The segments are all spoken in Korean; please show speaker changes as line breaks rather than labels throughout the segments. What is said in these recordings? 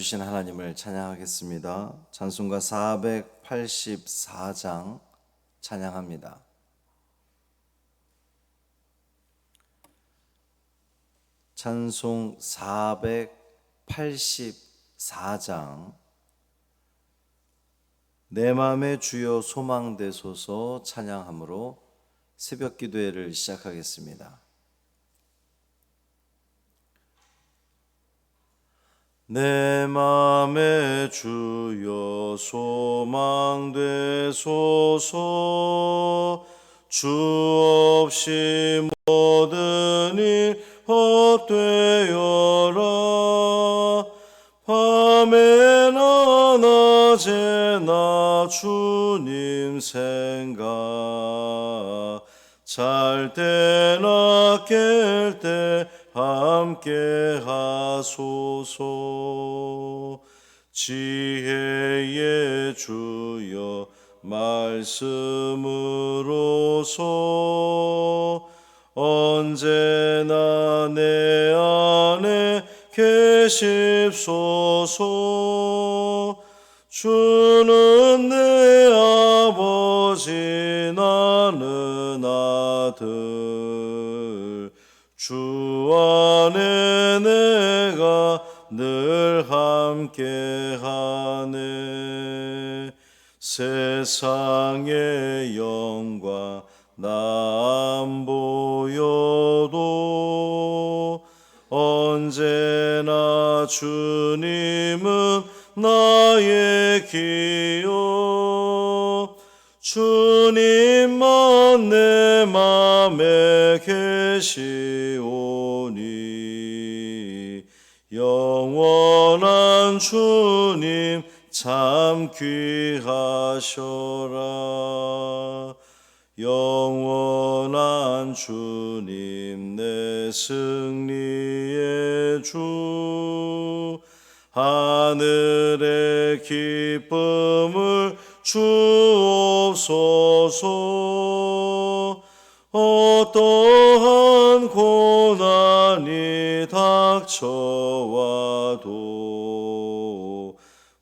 주신 하나님을 찬양하겠습니다. 찬송가 484장 찬양합니다. 찬송 484장 내 마음의 주여 소망되소서 찬양함으로 새벽 기도회를 시작하겠습니다. 내 맘에 주여 소망 되소서. 주 없이 모든 일 헛되어라. 밤에나 낮에나 주님 생각. 잘 때나 깰때 함께 하소서. 지혜의 주여 말씀으로서 언제나 내 안에 계십소서. 주는 내 아버지 함께하네. 세상의 영광 나안 보여도 언제나 주님은 나의 기여 주님만 내 맘에 계시오 주님 참 귀하셔라. 영원한 주님 내 승리의 주. 하늘의 기쁨을 주옵소서. 어떠한 고난이 닥쳐와도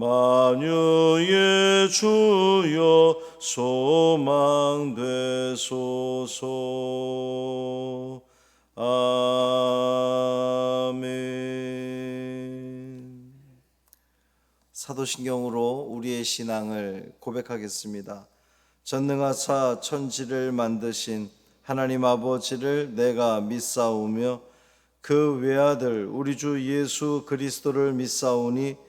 만유의 주여 소망되소서 아멘 사도신경으로 우리의 신앙을 고백하겠습니다. 전능하사 천지를 만드신 하나님 아버지를 내가 믿사오며 그 외아들 우리 주 예수 그리스도를 믿사오니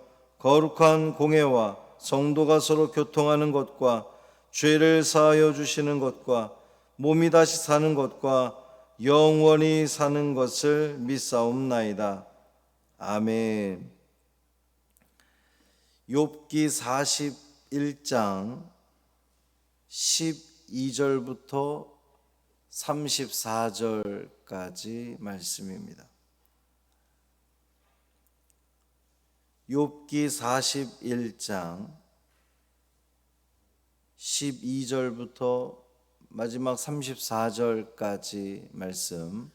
거룩한 공예와 성도가 서로 교통하는 것과 죄를 사하여 주시는 것과 몸이 다시 사는 것과 영원히 사는 것을 믿사옵나이다. 아멘. 욥기 41장 12절부터 34절까지 말씀입니다. 욥기 41장 12절부터 마지막 34절까지 말씀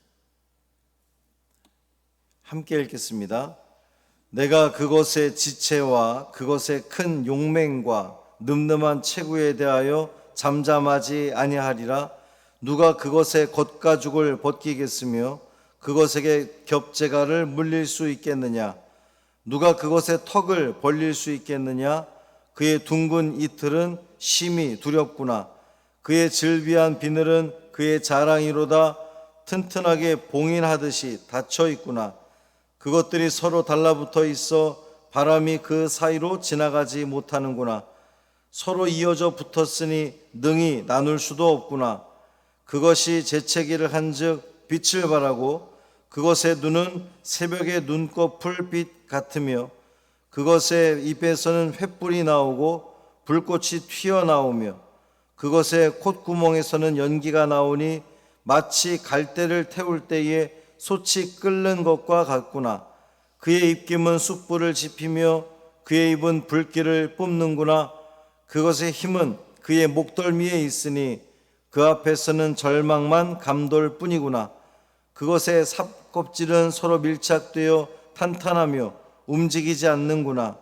함께 읽겠습니다. 내가 그것의 지체와 그것의 큰 용맹과 늠름한 체구에 대하여 잠잠하지 아니하리라 누가 그것의 겉가죽을 벗기겠으며 그것에게 겹재가를 물릴 수 있겠느냐 누가 그것의 턱을 벌릴 수 있겠느냐? 그의 둥근 이틀은 심히 두렵구나. 그의 질비한 비늘은 그의 자랑이로다 튼튼하게 봉인하듯이 닫혀 있구나. 그것들이 서로 달라붙어 있어 바람이 그 사이로 지나가지 못하는구나. 서로 이어져 붙었으니 능히 나눌 수도 없구나. 그것이 재채기를 한즉 빛을 발하고 그것의 눈은 새벽의 눈꺼풀 빛 같으며 그것의 입에서는 횃불이 나오고 불꽃이 튀어나오며 그것의 콧구멍에서는 연기가 나오니 마치 갈대를 태울 때에 솥이 끓는 것과 같구나. 그의 입김은 숯불을 지피며 그의 입은 불길을 뿜는구나. 그것의 힘은 그의 목덜미에 있으니 그 앞에서는 절망만 감돌 뿐이구나. 그것의 삽껍질은 서로 밀착되어 탄탄하며 움직이지 않는구나.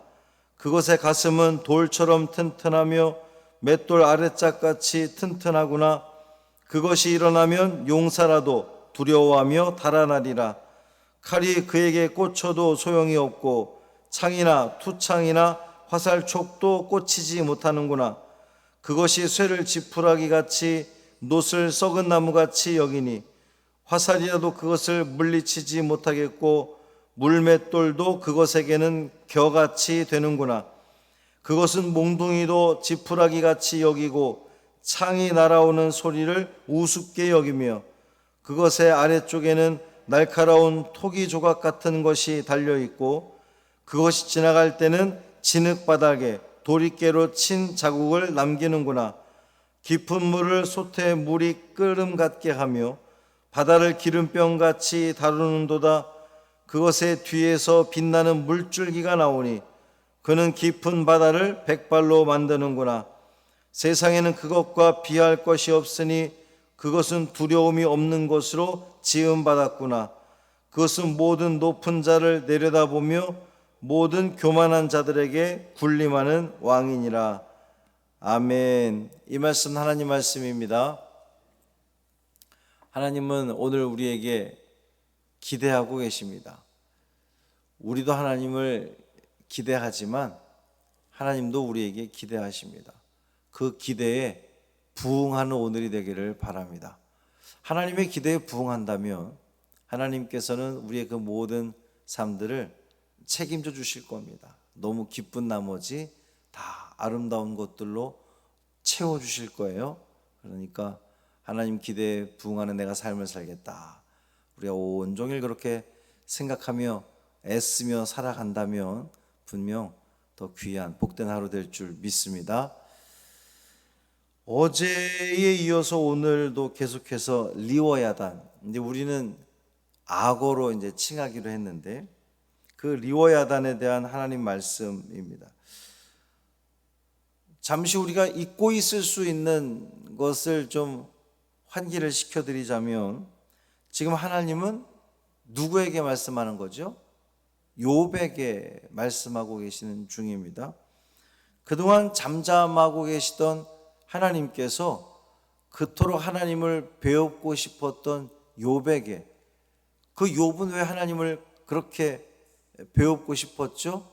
그것의 가슴은 돌처럼 튼튼하며 맷돌 아래짝같이 튼튼하구나. 그것이 일어나면 용사라도 두려워하며 달아나리라. 칼이 그에게 꽂혀도 소용이 없고 창이나 투창이나 화살촉도 꽂히지 못하는구나. 그것이 쇠를 지푸라기 같이 놋을 썩은 나무 같이 여기니 화살이라도 그것을 물리치지 못하겠고 물맷돌도 그것에게는 겨같이 되는구나. 그것은 몽둥이도 지푸라기 같이 여기고 창이 날아오는 소리를 우습게 여기며 그것의 아래쪽에는 날카로운 토기 조각 같은 것이 달려 있고 그것이 지나갈 때는 진흙 바닥에 도리깨로 친 자국을 남기는구나. 깊은 물을 솥에 물이 끓음 같게 하며 바다를 기름병 같이 다루는도다. 그것의 뒤에서 빛나는 물줄기가 나오니 그는 깊은 바다를 백발로 만드는구나. 세상에는 그것과 비할 것이 없으니 그것은 두려움이 없는 것으로 지음받았구나. 그것은 모든 높은 자를 내려다보며 모든 교만한 자들에게 군림하는 왕이니라. 아멘. 이 말씀 하나님 말씀입니다. 하나님은 오늘 우리에게 기대하고 계십니다. 우리도 하나님을 기대하지만 하나님도 우리에게 기대하십니다. 그 기대에 부응하는 오늘이 되기를 바랍니다. 하나님의 기대에 부응한다면 하나님께서는 우리의 그 모든 삶들을 책임져 주실 겁니다. 너무 기쁜 나머지 다 아름다운 것들로 채워 주실 거예요. 그러니까 하나님 기대에 부응하는 내가 삶을 살겠다. 우리가 온종일 그렇게 생각하며 애쓰며 살아간다면 분명 더 귀한 복된 하루 될 줄 믿습니다. 어제에 이어서 오늘도 계속해서 리워야단. 이제 우리는 악어로 이제 칭하기로 했는데 그 리워야단에 대한 하나님 말씀입니다. 잠시 우리가 잊고 있을 수 있는 것을 좀 환기를 시켜드리자면 지금 하나님은 누구에게 말씀하는 거죠? 요백에 말씀하고 계시는 중입니다. 그동안 잠잠하고 계시던 하나님께서 그토록 하나님을 배우고 싶었던 요백에 그 욥은 왜 하나님을 그렇게 배우고 싶었죠?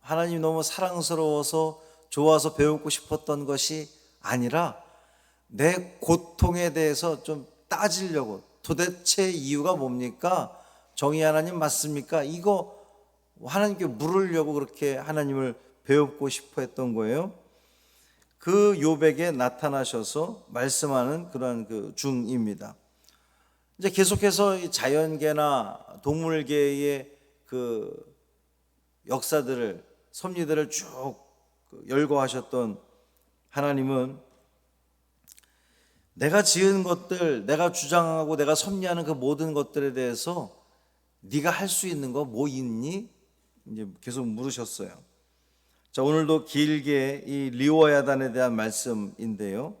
하나님 너무 사랑스러워서 좋아서 배우고 싶었던 것이 아니라 내 고통에 대해서 좀 따지려고 도대체 이유가 뭡니까? 정의 하나님 맞습니까? 이거 하나님께 물으려고 그렇게 하나님을 배우고 싶어 했던 거예요. 그 요백에 나타나셔서 말씀하는 그런 그 중입니다. 이제 계속해서 이 자연계나 동물계의 그 역사들을 섭리들을 쭉 열거하셨던 하나님은 내가 지은 것들, 내가 주장하고 내가 섭리하는 그 모든 것들에 대해서 네가 할 수 있는 거 뭐 있니? 이제 계속 물으셨어요. 자, 오늘도 길게 이 리워야단에 대한 말씀인데요.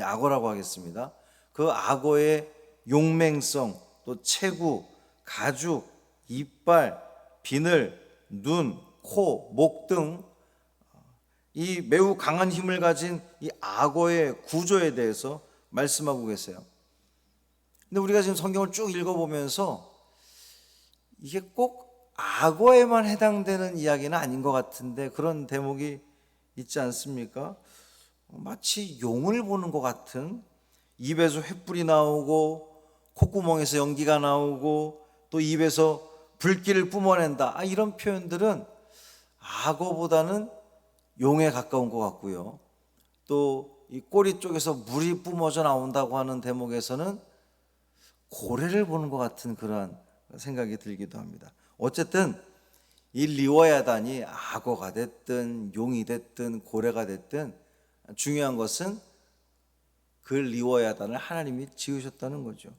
악어라고 하겠습니다. 그 악어의 용맹성, 또 체구, 가죽, 이빨, 비늘, 눈, 코, 목 등 이 매우 강한 힘을 가진 이 악어의 구조에 대해서 말씀하고 계세요. 근데 우리가 지금 성경을 쭉 읽어보면서 이게 꼭 악어에만 해당되는 이야기는 아닌 것 같은데 그런 대목이 있지 않습니까? 마치 용을 보는 것 같은 입에서 횃불이 나오고 콧구멍에서 연기가 나오고 또 입에서 불길을 뿜어낸다. 아, 이런 표현들은 악어보다는 용에 가까운 것 같고요. 또 이 꼬리 쪽에서 물이 뿜어져 나온다고 하는 대목에서는 고래를 보는 것 같은 그러한 생각이 들기도 합니다. 어쨌든 이 리워야단이 악어가 됐든 용이 됐든 고래가 됐든 중요한 것은 그 리워야단을 하나님이 지으셨다는 거죠.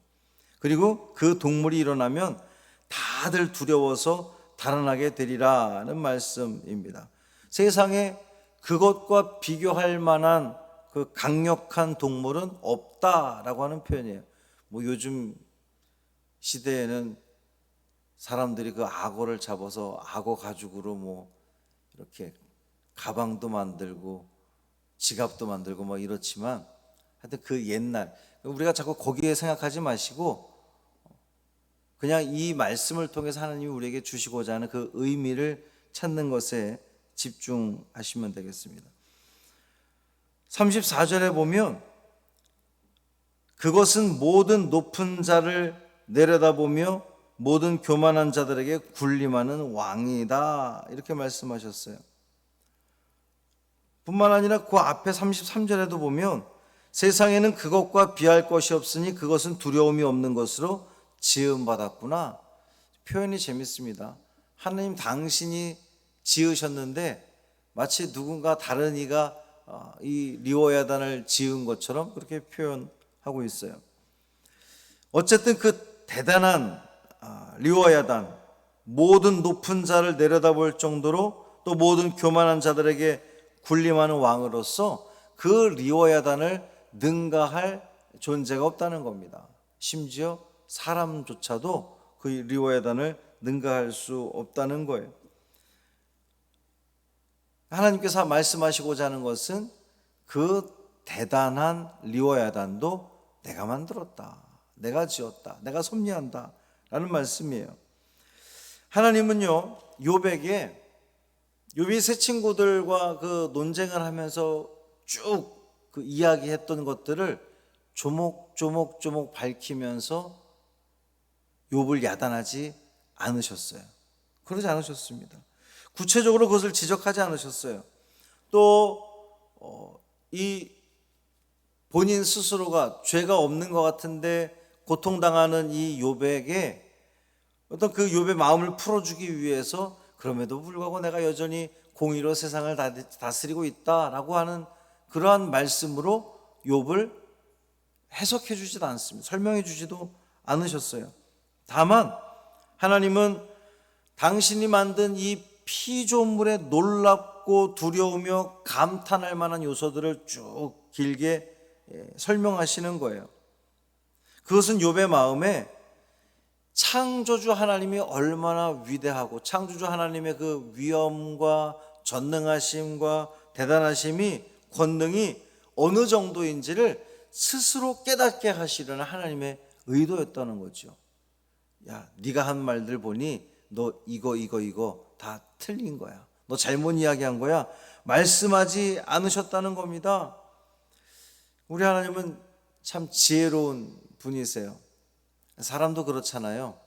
그리고 그 동물이 일어나면 다들 두려워서 달아나게 되리라는 말씀입니다. 세상에 그것과 비교할 만한 그 강력한 동물은 없다라고 하는 표현이에요. 뭐 요즘 시대에는 사람들이 그 악어를 잡아서 악어 가죽으로 뭐 이렇게 가방도 만들고 지갑도 만들고 뭐 이렇지만 하여튼 그 옛날 우리가 자꾸 거기에 생각하지 마시고 그냥 이 말씀을 통해서 하나님이 우리에게 주시고자 하는 그 의미를 찾는 것에 집중하시면 되겠습니다. 34절에 보면 그것은 모든 높은 자를 내려다보며 모든 교만한 자들에게 군림하는 왕이다. 이렇게 말씀하셨어요. 뿐만 아니라 그 앞에 33절에도 보면 세상에는 그것과 비할 것이 없으니 그것은 두려움이 없는 것으로 지음받았구나. 표현이 재밌습니다. 하나님 당신이 지으셨는데 마치 누군가 다른 이가 어, 이 리오야단을 지은 것처럼 그렇게 표현하고 있어요. 어쨌든 그 대단한 아, 리오야단 모든 높은 자를 내려다볼 정도로 또 모든 교만한 자들에게 군림하는 왕으로서 그 리오야단을 능가할 존재가 없다는 겁니다. 심지어 사람조차도 그 리오야단을 능가할 수 없다는 거예요. 하나님께서 말씀하시고자 하는 것은 그 대단한 리오야단도 내가 만들었다. 내가 지었다. 내가 섭리한다. 라는 말씀이에요. 하나님은요, 요백에 요비 세 친구들과 그 논쟁을 하면서 쭉 그 이야기했던 것들을 조목조목조목 밝히면서 욕을 야단하지 않으셨어요. 그러지 않으셨습니다. 구체적으로 그것을 지적하지 않으셨어요. 또, 어, 이 본인 스스로가 죄가 없는 것 같은데 고통당하는 이 요백에 어떤 그 욥의 마음을 풀어주기 위해서 그럼에도 불구하고 내가 여전히 공의로 세상을 다스리고 있다라고 하는 그러한 말씀으로 욥을 해석해 주지도 않습니다. 설명해 주지도 않으셨어요. 다만 하나님은 당신이 만든 이 피조물의 놀랍고 두려우며 감탄할 만한 요소들을 쭉 길게 예, 설명하시는 거예요. 그것은 욥의 마음에 창조주 하나님이 얼마나 위대하고 창조주 하나님의 그 위엄과 전능하심과 대단하심이 권능이 어느 정도인지를 스스로 깨닫게 하시려는 하나님의 의도였다는 거죠. 야, 네가 한 말들 보니 너 이거 이거 이거 다 틀린 거야. 너 잘못 이야기한 거야. 말씀하지 않으셨다는 겁니다. 우리 하나님은 참 지혜로운 분이세요. 사람도 그렇잖아요.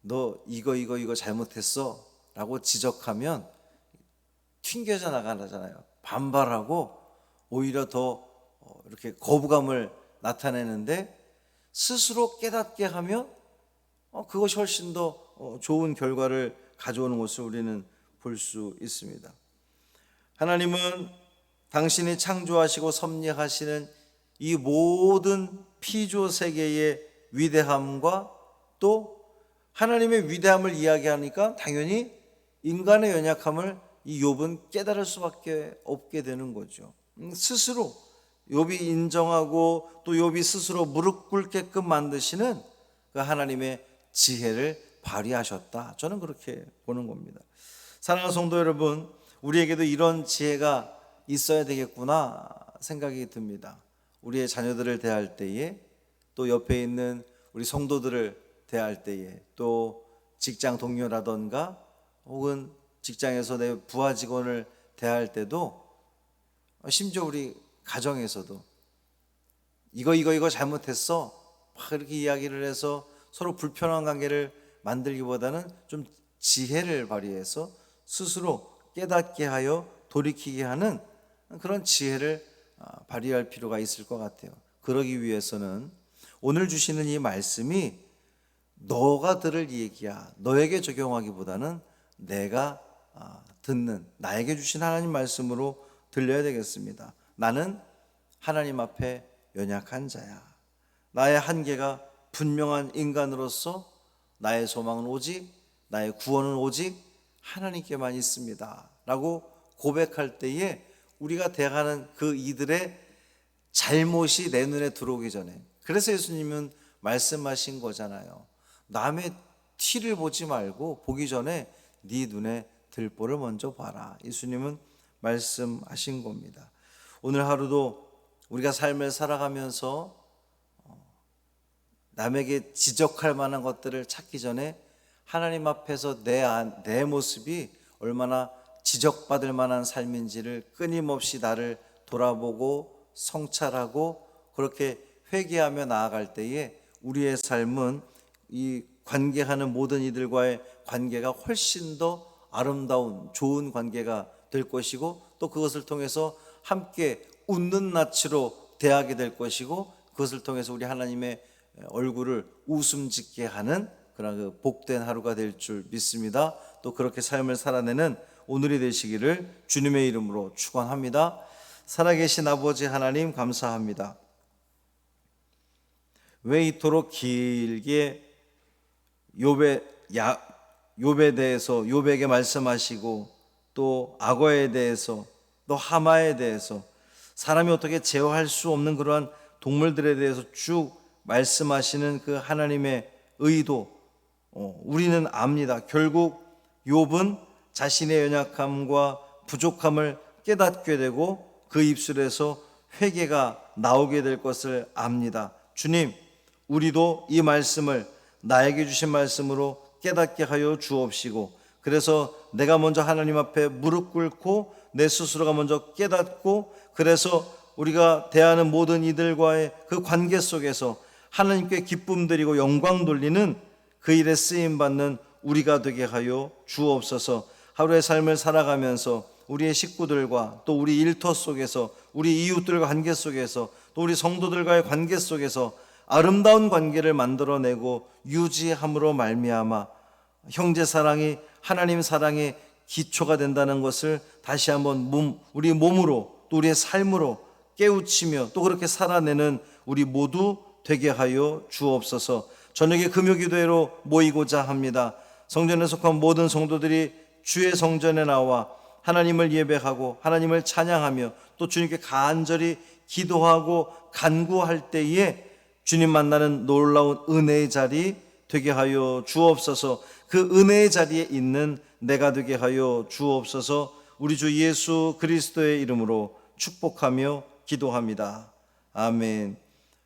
너 이거 이거 이거 잘못했어 라고 지적하면 튕겨져 나가잖아요. 반발하고 오히려 더 어, 이렇게 거부감을 나타내는데 스스로 깨닫게 하면 어, 그것이 훨씬 더 어, 좋은 결과를 가져오는 것을 우리는 볼 수 있습니다. 하나님은 당신이 창조하시고 섭리하시는 이 모든 피조 세계의 위대함과 또 하나님의 위대함을 이야기하니까 당연히 인간의 연약함을 이 욥은 깨달을 수밖에 없게 되는 거죠. 음, 스스로 욥이 인정하고 또 욥이 스스로 무릎 꿇게끔 만드시는 그 하나님의 지혜를 발휘하셨다. 저는 그렇게 보는 겁니다. 사랑하는 성도 여러분, 우리에게도 이런 지혜가 있어야 되겠구나 생각이 듭니다. 우리의 자녀들을 대할 때에 또 옆에 있는 우리 성도들을 대할 때에 또 직장 동료라던가 혹은 직장에서 내 부하 직원을 대할 때도 심지어 우리 가정에서도 이거 이거 이거 잘못했어 막 이렇게 이야기를 해서 서로 불편한 관계를 만들기보다는 좀 지혜를 발휘해서 스스로 깨닫게 하여 돌이키게 하는 그런 지혜를 아, 발휘할 필요가 있을 것 같아요. 그러기 위해서는 오늘 주시는 이 말씀이 너가 들을 얘기야. 너에게 적용하기보다는 내가 아, 듣는 나에게 주신 하나님 말씀으로 들려야 되겠습니다. 나는 하나님 앞에 연약한 자야. 나의 한계가 분명한 인간으로서 나의 소망은 오직 나의 구원은 오직 하나님께만 있습니다. 라고 고백할 때에 우리가 대하는 그 이들의 잘못이 내 눈에 들어오기 전에 그래서 예수님은 말씀하신 거잖아요. 남의 티를 보지 말고 보기 전에 네 눈에 들보를 먼저 봐라. 예수님은 말씀하신 겁니다. 오늘 하루도 우리가 삶을 살아가면서 어, 남에게 지적할 만한 것들을 찾기 전에 하나님 앞에서 내, 안- 내 모습이 얼마나 지적받을 만한 삶인지를 끊임없이 나를 돌아보고 성찰하고 그렇게 회개하며 나아갈 때에 우리의 삶은 이 관계하는 모든 이들과의 관계가 훨씬 더 아름다운 좋은 관계가 될 것이고 또 그것을 통해서 함께 웃는 낯으로 대하게 될 것이고 그것을 통해서 우리 하나님의 얼굴을 웃음 짓게 하는 그런 그 복된 하루가 될 줄 믿습니다. 또 그렇게 삶을 살아내는 오늘이 되시기를 주님의 이름으로 축원합니다. 살아계신 아버지 하나님 감사합니다. 왜 이토록 길게 욥의 야 욥에 대해서 욥에게 말씀하시고 또 악어에 대해서 또 하마에 대해서 사람이 어떻게 제어할 수 없는 그러한 동물들에 대해서 쭉 말씀하시는 그 하나님의 의도 어, 우리는 압니다. 결국 욥은 자신의 연약함과 부족함을 깨닫게 되고 그 입술에서 회개가 나오게 될 것을 압니다. 주님, 우리도 이 말씀을 나에게 주신 말씀으로 깨닫게 하여 주옵시고 그래서 내가 먼저 하나님 앞에 무릎 꿇고 내 스스로가 먼저 깨닫고 그래서 우리가 대하는 모든 이들과의 그 관계 속에서 하나님께 기쁨 드리고 영광 돌리는 그 일에 쓰임 받는 우리가 되게 하여 주옵소서. 하루의 삶을 살아가면서 우리의 식구들과 또 우리 일터 속에서 우리 이웃들과 관계 속에서 또 우리 성도들과의 관계 속에서 아름다운 관계를 만들어내고 유지함으로 말미암아 형제 사랑이 하나님 사랑의 기초가 된다는 것을 다시 한번 몸, 우리 몸으로 또 우리의 삶으로 깨우치며 또 그렇게 살아내는 우리 모두 되게 하여 주옵소서. 저녁에 금요 기도회로 모이고자 합니다. 성전에 속한 모든 성도들이 주의 성전에 나와 하나님을 예배하고 하나님을 찬양하며 또 주님께 간절히 기도하고 간구할 때에 주님 만나는 놀라운 은혜의 자리 되게 하여 주옵소서. 그 은혜의 자리에 있는 내가 되게 하여 주옵소서. 우리 주 예수 그리스도의 이름으로 축복하며 기도합니다. 아멘.